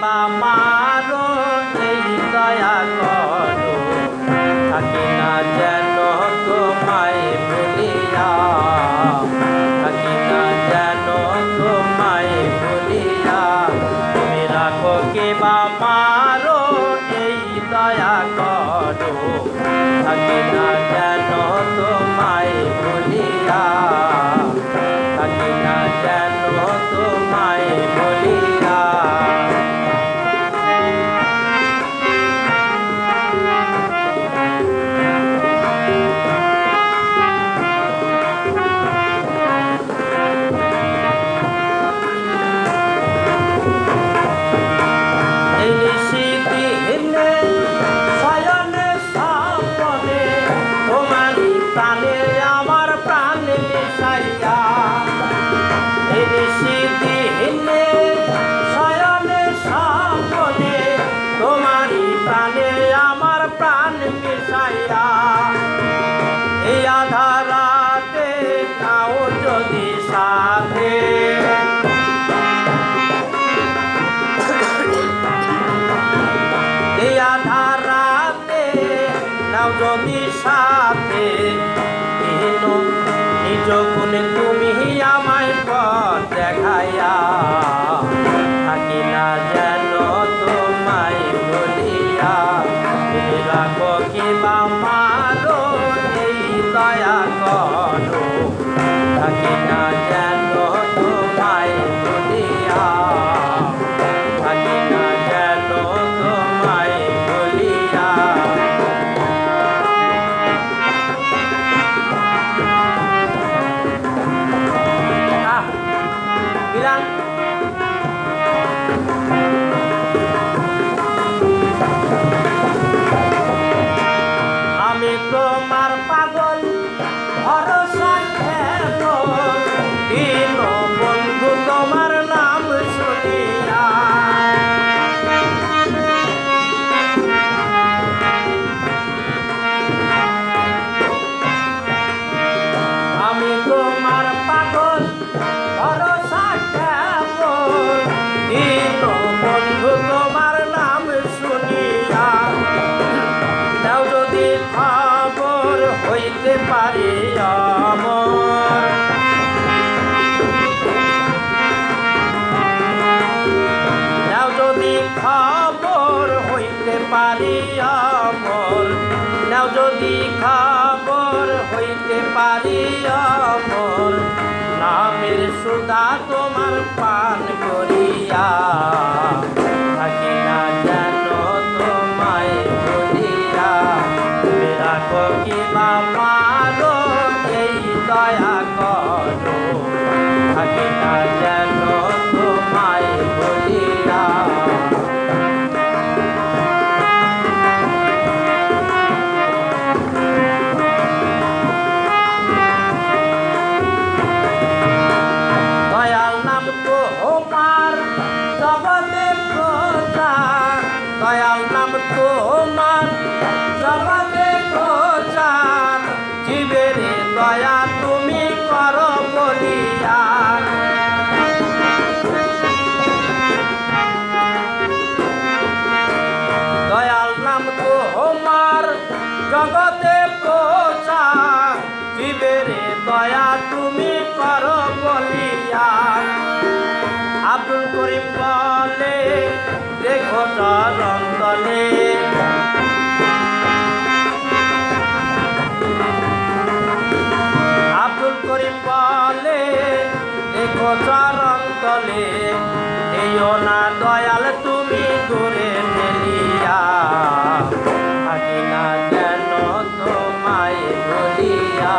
বা মারো এই দয়া করো। থাকি না যেন তোমায় ভুলিয়া। থাকি না যেন তোমায় ভুলিয়া। তুমি রাখো বা মারো এই দয়া করো। থাকি না আমি তোমার পাগল খবর হইতে পারি আমর নাও যদি নামের সুদা তোমার পান করিয়া তোমার জগতে প্রচার। দয়াল নাম তোমার, জগতে প্রচার। জীবের দয়া তুমি করো বলিয়া দয়াল নাম তোমার, জগতে প্রচার। জীবের দয়া তুমি করো বলিয়া চরন্তলে আব্দুল করিম বলে, দেখো চরন্তলে এইও না দয়াল, তুমি দূরে ফেলিয়া। আগে না কেন তোমায় বলিয়া